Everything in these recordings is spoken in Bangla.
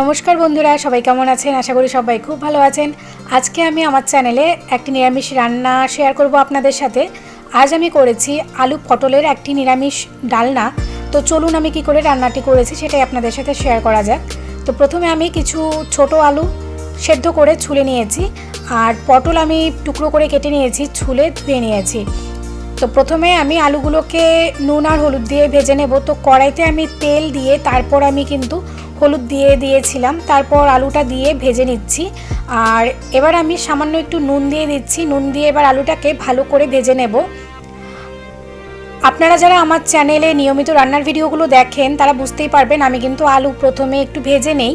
নমস্কার বন্ধুরা, সবাই কেমন আছেন? আশা করি সবাই খুব ভালো আছেন। আজকে আমি আমার চ্যানেলে একটি নিরামিষ রান্না শেয়ার করব আপনাদের সাথে। আজ আমি করেছি আলু পটলের একটি নিরামিষ ডালনা। তো চলুন আমি কি করে রান্নাটি করেছি সেটাই আপনাদের সাথে শেয়ার করা যাক। তো প্রথমে আমি কিছু ছোট আলু সেদ্ধ করে ছুলে নিয়েছি। আর পটল আমি টুকরো করে কেটে নিয়েছি, ছুলে ধুয়ে নিয়েছি। তো প্রথমে আমি আলুগুলোকে নুন আর হলুদ দিয়ে ভেজে নেব। তো কড়াইতে আমি তেল দিয়ে তারপর আমি কিন্তু হলুদ দিয়ে দিয়েছিলাম, তারপর আলুটা দিয়ে ভেজে নিচ্ছি। আর এবার আমি সামান্য একটু নুন দিয়ে দিচ্ছি, নুন দিয়ে এবার আলুটাকে ভালো করে ভেজে নেব। আপনারা যারা আমার চ্যানেলে নিয়মিত রান্নার ভিডিওগুলো দেখেন, তারা বুঝতেই পারবেন আমি কিন্তু আলু প্রথমে একটু ভেজে নেই।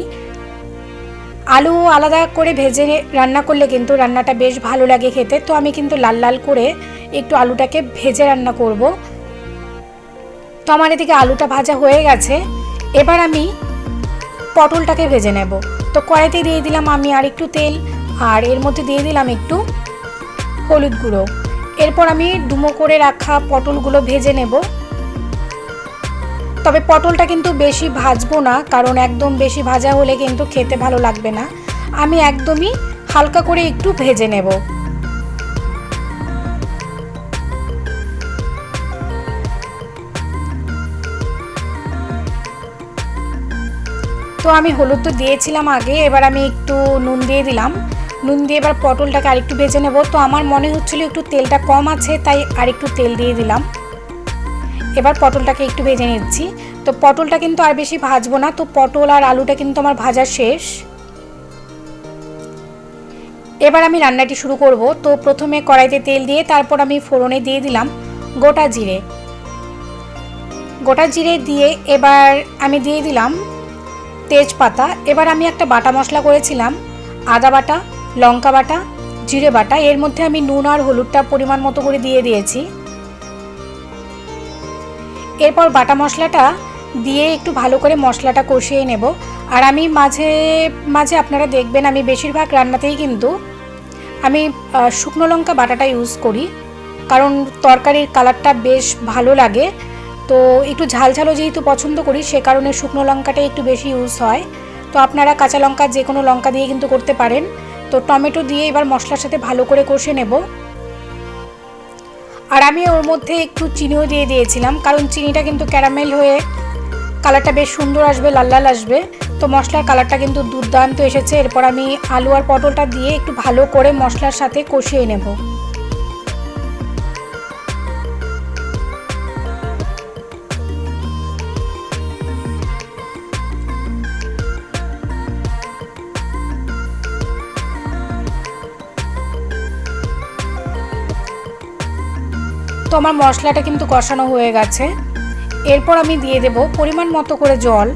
আলু আলাদা করে ভেজে রান্না করলে কিন্তু রান্নাটা বেশ ভালো লাগে খেতে। তো আমি কিন্তু লাল লাল করে একটু আলুটাকে ভেজে রান্না করব। তো আমার এদিকে আলুটা ভাজা হয়ে গেছে। এবার আমি পটলটাকে ভেজে নেব। তো কড়াইতে দিয়ে দিলাম আমি আর একটু তেল, আর এর মধ্যে দিয়ে দিলাম একটু হলুদ গুঁড়ো। এরপর আমি ডুমো করে রাখা পটলগুলো ভেজে নেব। তবে পটলটা কিন্তু বেশি ভাজবো না, কারণ একদম বেশি ভাজা হলে কিন্তু খেতে ভালো লাগবে না। আমি একদমই হালকা করে একটু ভেজে নেব। তো আমি হলুদ তো দিয়েছিলাম আগে, এবার আমি একটু নুন দিয়ে দিলাম। নুন দিয়ে এবার পটলটাকে আরেকটু ভেজে নেব। তো আমার মনে হচ্ছিল একটু তেলটা কম আছে, তাই আরেকটু তেল দিয়ে দিলাম। এবার পটলটাকে একটু ভেজে নিচ্ছি। তো পটলটা কিন্তু আর বেশি ভাজবো না, তো পটল আর আলুটা কিন্তু আমার ভাজা শেষ। এবার আমি রান্নাটি শুরু করব। তো প্রথমে কড়াইতে তেল দিয়ে তারপর আমি ফোড়নে দিয়ে দিলাম গোটা জিরে। গোটা জিরে দিয়ে এবার আমি দিয়ে দিলাম তেজপাতা, এবার আমি একটা বাটা মশলা করেছিলাম, আদা বাটা, লঙ্কা বাটা, জিরে বাটা, এর মধ্যে আমি নুন আর হলুদটা পরিমাণ মতো করে দিয়ে দিয়েছি। এরপর বাটা মশলাটা দিয়ে একটু ভালো করে মশলাটা কষিয়ে নেব। আর আমি মাঝে মাঝে আপনারা দেখবেন আমি বেশিরভাগ রান্নাতেই কিন্তু আমি শুকনো লঙ্কা বাটাটা ইউজ করি। কারণ তরকারির কালারটা বেশ ভালো লাগে। তো একটু ঝাল ঝালও যেহেতু পছন্দ করি, সে কারণে শুকনো লঙ্কাটাই একটু বেশি ইউজ হয়। তো আপনারা কাঁচা লঙ্কা যে কোনো লঙ্কা দিয়ে কিন্তু করতে পারেন। তো টমেটো দিয়ে এবার মশলার সাথে ভালো করে কষে নেব। আর আমি ওর মধ্যে একটু চিনিও দিয়ে দিয়েছিলাম, কারণ চিনিটা কিন্তু ক্যারামেল হয়ে কালারটা বেশ সুন্দর আসবে, লাল লাল আসবে। তো মশলার কালারটা কিন্তু দুর্দান্ত এসেছে। এরপর আমি আলু আর পটলটা দিয়ে একটু ভালো করে মশলার সাথে কষিয়ে নেব। তো আমার মশলাটা কিন্তু কষানো হয়ে গেছে। এরপর আমি দিয়ে দেব পরিমাণ মতো করে জল।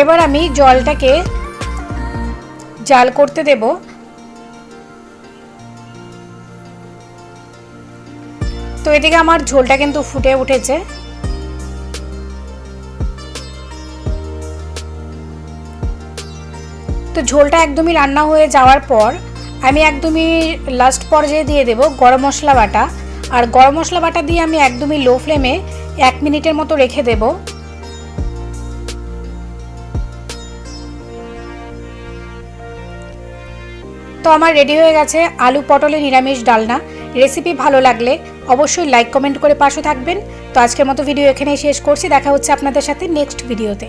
এবার আমি জলটাকে জাল করতে দেব। তো এদিকে আমার ঝোলটা কিন্তু ফুটে উঠেছে। তো ঝোলটা একদমই রান্না হয়ে যাওয়ার পর আমি একদমই লাস্ট পর্যায়ে দিয়ে দেব গরম মশলা বাটা। আর গরম মশলা বাটা দিয়ে আমি একদমই লো ফ্লেমে এক মিনিটের মতো রেখে দেব। তো আমার রেডি হয়ে গেছে আলু পটলের নিরামিষ ডালনা। রেসিপি ভালো লাগলে অবশ্যই লাইক কমেন্ট করে পাশে থাকবেন। তো আজকের মতো ভিডিও এখানেই শেষ করছি। দেখা হচ্ছে আপনাদের সাথে নেক্সট ভিডিওতে